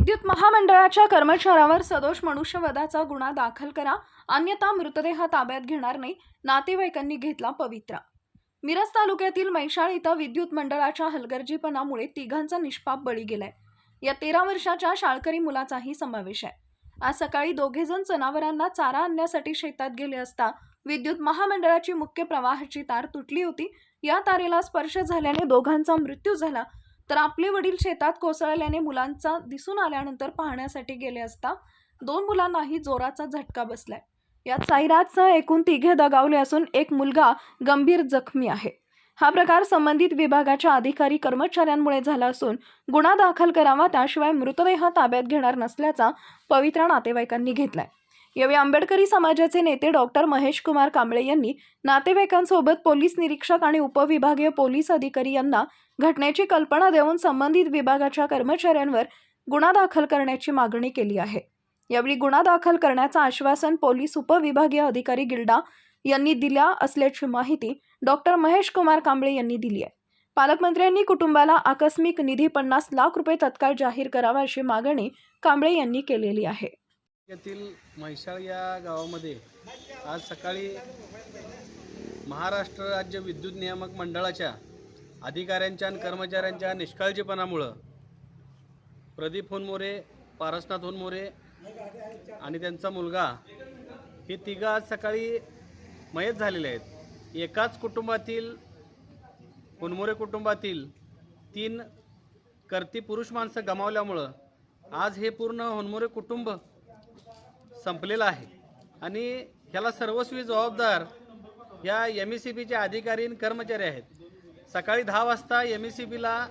विद्युत महामंडळाच्या कर्मचाऱ्यावर सदोष मनुष्यवधाचा गुन्हा दाखल करा. अन्यथा मृतदेह ताब्यात घेणार नाही. नातेवाईकांनी घेतला पवित्रा. मिरज तालुक्यातील मैशाळ इथं विद्युत मंडळाच्या हलगर्जीपणामुळे तिघांचा निष्पाप बळी गेलाय. या तेरा वर्षाच्या शाळकरी मुलाचाही समावेश आहे. आज सकाळी दोघेजण जनावरांना चारा आणण्यासाठी शेतात गेले असता विद्युत महामंडळाची मुख्य प्रवाहाची तार तुटली होती. या तारेला स्पर्श झाल्याने दोघांचा मृत्यू झाला. तर आपले वडील शेतात कोसळल्याने मुलांचा दिसून आल्यानंतर पाहण्यासाठी गेले असता दोन मुलांनाही जोराचा झटका बसलाय. यात साईराजसह एकूण तिघे दगावले असून एक मुलगा गंभीर जखमी आहे. हा प्रकार संबंधित विभागाच्या अधिकारी कर्मचाऱ्यांमुळे झाला असून गुन्हा दाखल करावा त्याशिवाय मृतदेह ताब्यात घेणार नसल्याचा पवित्रा नातेवाईकांनी घेतलाय. यावेळी आंबेडकरी समाजाचे नेते डॉक्टर महेश कुमार कांबळे यांनी नातेवाईकांसोबत पोलीस निरीक्षक आणि उपविभागीय पोलीस अधिकारी यांना घटनेची कल्पना देऊन संबंधित विभागाच्या कर्मचाऱ्यांवर गुन्हा दाखल करण्याची मागणी केली आहे. यावेळी गुन्हा दाखल करण्याचं आश्वासन पोलीस उपविभागीय अधिकारी गिल्डा यांनी दिल्या असल्याची माहिती डॉक्टर महेश कुमार कांबळे यांनी दिली आहे. पालकमंत्र्यांनी कुटुंबाला आकस्मिक निधी पन्नास लाख रुपये तत्काळ जाहीर करावा अशी मागणी कांबळे यांनी केलेली आहे. येथील म्हैसाळ या गावामध्ये आज सकाळी महाराष्ट्र राज्य विद्युत नियामक मंडळाच्या अधिकाऱ्यांच्या आणि कर्मचाऱ्यांच्या निष्काळजीपणामुळं प्रदीप होनमोरे पारसनाथ होनमोरे आणि त्यांचा मुलगा हे तिघं आज सकाळी मयत झालेले आहेत. एकाच कुटुंबातील होनमोरे कुटुंबातील तीन कर्ती पुरुष माणसं गमावल्यामुळं आज हे पूर्ण होनमोरे कुटुंब संपलेला आहे. आणि ह्याला सर्वस्वी जबाबदार या एम ई सी बीचे अधिकारी आणि कर्मचारी आहेत. सकाळी दहा वाजता एम ई सी बीला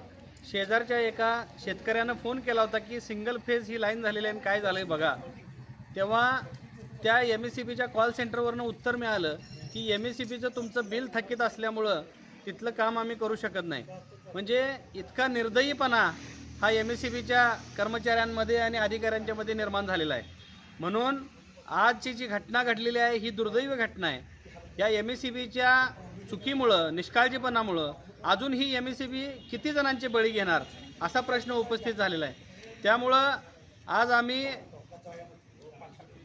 शेजारच्या एका शेतकऱ्यानं फोन केला होता की सिंगल फेज ही लाईन झालेली आहे आणि काय झालं आहे बघा. तेव्हा त्या एम ई सी बीच्या कॉल सेंटरवरनं उत्तर मिळालं की एम ई सी बीचं तुमचं बिल थकीत असल्यामुळं तिथलं काम आम्ही करू शकत नाही. म्हणजे इतका निर्दयीपणा हा एम एस सी बीच्या कर्मचाऱ्यांमध्ये आणि अधिकाऱ्यांच्यामध्ये निर्माण झालेला आहे. म्हणून आजची जी घटना घडलेली आहे ही दुर्दैवी घटना आहे. या एम एस सी बीच्या चुकीमुळं निष्काळजीपणामुळं अजून ही एम एस सी बी किती जणांचे बळी घेणार असा प्रश्न उपस्थित झालेला आहे. त्यामुळं आज आम्ही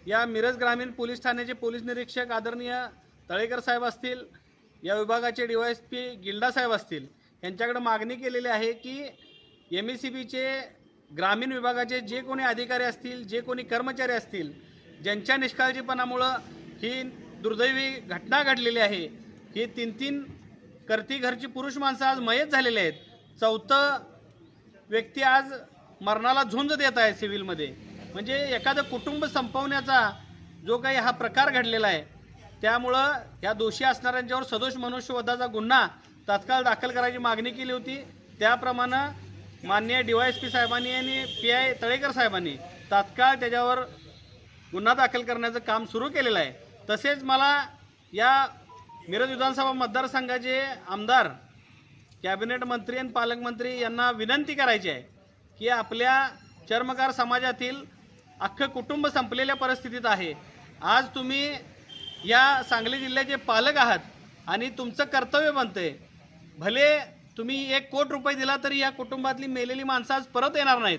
या मिरज ग्रामीण पोलीस ठाण्याचे पोलीस निरीक्षक आदरणीय तळेकर साहेब असतील या विभागाचे D Y S P Gilda साहेब असतील यांच्याकडे मागणी केलेली आहे की एम ई सी बीचे ग्रामीण विभागाचे जे कोणी अधिकारी असतील जे कोणी कर्मचारी असतील ज्यांच्या निष्काळजीपणामुळं ही दुर्दैवी घटना घडलेली आहे ही तीन तीन करती घरची पुरुष माणसं आज मयत झालेले आहेत. चौथं व्यक्ती आज मरणाला झुंज देत आहे सिव्हिलमध्ये. म्हणजे एखादं कुटुंब संपवण्याचा जो काही हा प्रकार घडलेला आहे त्यामुळं या दोषी असणाऱ्यांच्यावर सदोष मनुष्यवधाचा गुन्हा तात्काळ दाखल करायची मागणी केली होती. त्याप्रमाणे माननीय डी वाय एस पी साहेबांनी आणि पी आय तळेकर साहेबांनी तात्काळ त्याच्यावर गुन्हा दाखल करण्याचं काम सुरू केलेलं आहे. तसेच मला या मिरज विधानसभा मतदारसंघाचे आमदार कॅबिनेट मंत्री आणि पालकमंत्री यांना विनंती करायची आहे की आपल्या चर्मकार समाजातील अख्खं कुटुंब संपलेल्या परिस्थितीत आहे. आज तुम्ही या सांगली जिल्ह्याचे पालक आहात आणि तुमचं कर्तव्य बनतंय. भले तुम्ही एक कोट रुपये दिला तरी या कुटुंबातली मेलेली माणसं आज परत येणार नाहीत.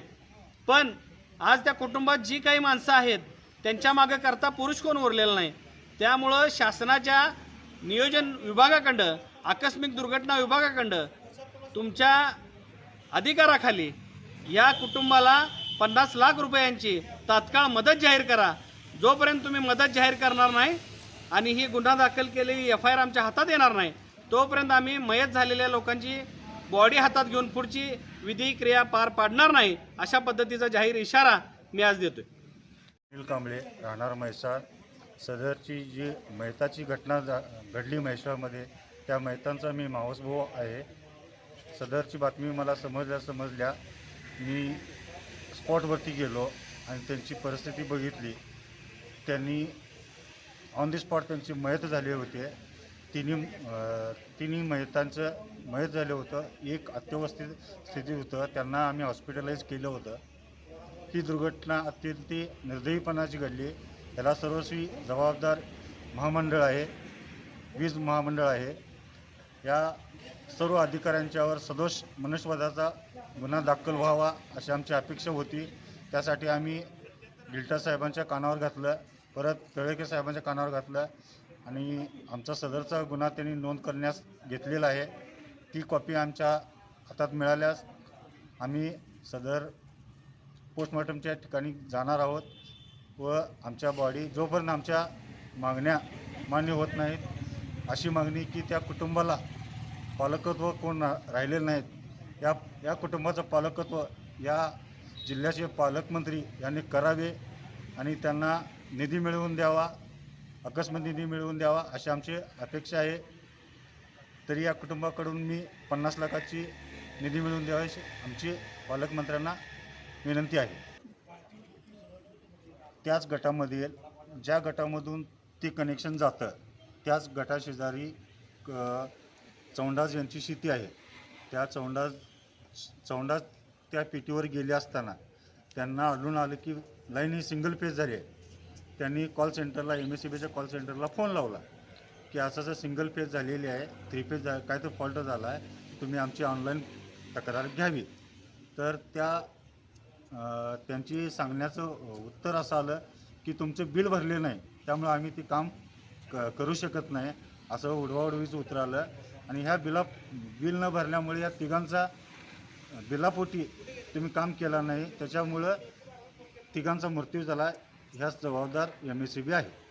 पण आज त्या कुटुंबात जी काही माणसं आहेत त्यांच्या मागं करता पुरुष कोण उरलेला नाही. त्यामुळं शासनाच्या नियोजन विभागाकडं आकस्मिक दुर्घटना विभागाकडं तुमच्या अधिकाराखाली या कुटुंबाला पन्नास लाख रुपयांची तात्काळ मदत जाहीर करा. जोपर्यंत तुम्ही मदत जाहीर करणार नाही आणि ही गुन्हा दाखल केलेली एफ आय आर आमच्या हातात येणार नाही तोपर्यंत आम्ही मयत झालेल्या लोकांची बॉडी हातात घेऊन पुढची विधी क्रिया पार पाडणार नाही अशा पद्धतीचा जाहीर इशारा मी आज देतोय. अनिल कांबळे राहणार म्हैसाळ. सदरची जी मैताची घटना घडली म्हैसाळमध्ये त्या मैतांचा मी मावसभाऊ आहे. सदरची बातमी मला समजल्या समजल्या मी स्पॉटवरती गेलो आणि त्यांची परिस्थिती बघितली. त्यांनी ऑन दी स्पॉट त्यांची मयत झाले होते. तिन्ही तिन्ही मयतांचं मयत झालं होतं. एक अत्यवस्थित स्थिती होतं. त्यांना आम्ही हॉस्पिटलाइज केलं होतं. ही दुर्घटना अत्यंत निर्दयीपणाची घडली. याला सर्वस्वी जबाबदार महामंडळ आहे. वीज महामंडळ आहे. या सर्व अधिकाऱ्यांच्यावर सदोष मनुष्यवधाचा गुन्हा दाखल व्हावा अशी आमची अपेक्षा होती. त्यासाठी आम्ही गिल्टा साहेबांच्या कानावर घातलं. परत तळेके साहेबांच्या कानावर घातलं. आणि आमचा सदरचा गुन्हा त्यांनी नोंद करण्यास घेतलेला आहे. ती कॉपी आमच्या हातात मिळाल्यास आम्ही सदर पोस्टमॉर्टमच्या ठिकाणी जाणार आहोत व आमच्या बॉडी जोपर्यंत आमच्या मागण्या मान्य होत नाहीत अशी मागणी की त्या कुटुंबाला पालकत्व कोण रा- राहिलेलं नाहीत या या कुटुंबाचं पालकत्व या जिल्ह्याचे पालकमंत्री यांनी करावे आणि त्यांना निधी मिळवून द्यावा. अकस्मात निधी मिळवून द्यावा अशी आमची अपेक्षा आहे. तरी या कुटुंबाकडून मी पन्नास लाखाची निधी मिळवून द्यावी अशी आमची पालकमंत्र्यांना विनंती आहे. त्याच गटामध्ये ज्या गटामधून ते कनेक्शन जातं त्याच गटाशेजारी क- चौंडाज यांची शेती आहे. त्या चौंडाज चौंडाज त्या पेटीवर गेले असताना त्यांना आढळून आलं की लाईन ही सिंगल पेज झाली आहे. त्यांनी कॉल सेंटरला एम एस सी बीच्या कॉल सेंटरला फोन लावला की असं असं सिंगल पेज झालेली आहे थ्री पेज झा काय तर फॉल्ट झाला आहे तुम्ही आमची ऑनलाईन तक्रार घ्यावी. तर त्या त्यांची सांगण्याचं उत्तर असं आलं की तुमचं बिल भरले नाही त्यामुळे आम्ही ते काम क करू शकत नाही असं उडवाउडवीचं उत्तर आलं. आणि ह्या बिला बिल न भरल्यामुळे या तिघांचा बिलापोटी तुम्ही काम केला नाही त्याच्यामुळं तिघांचा मृत्यू झाला. ह्याच जबाबदार एम एस सी बी आहे.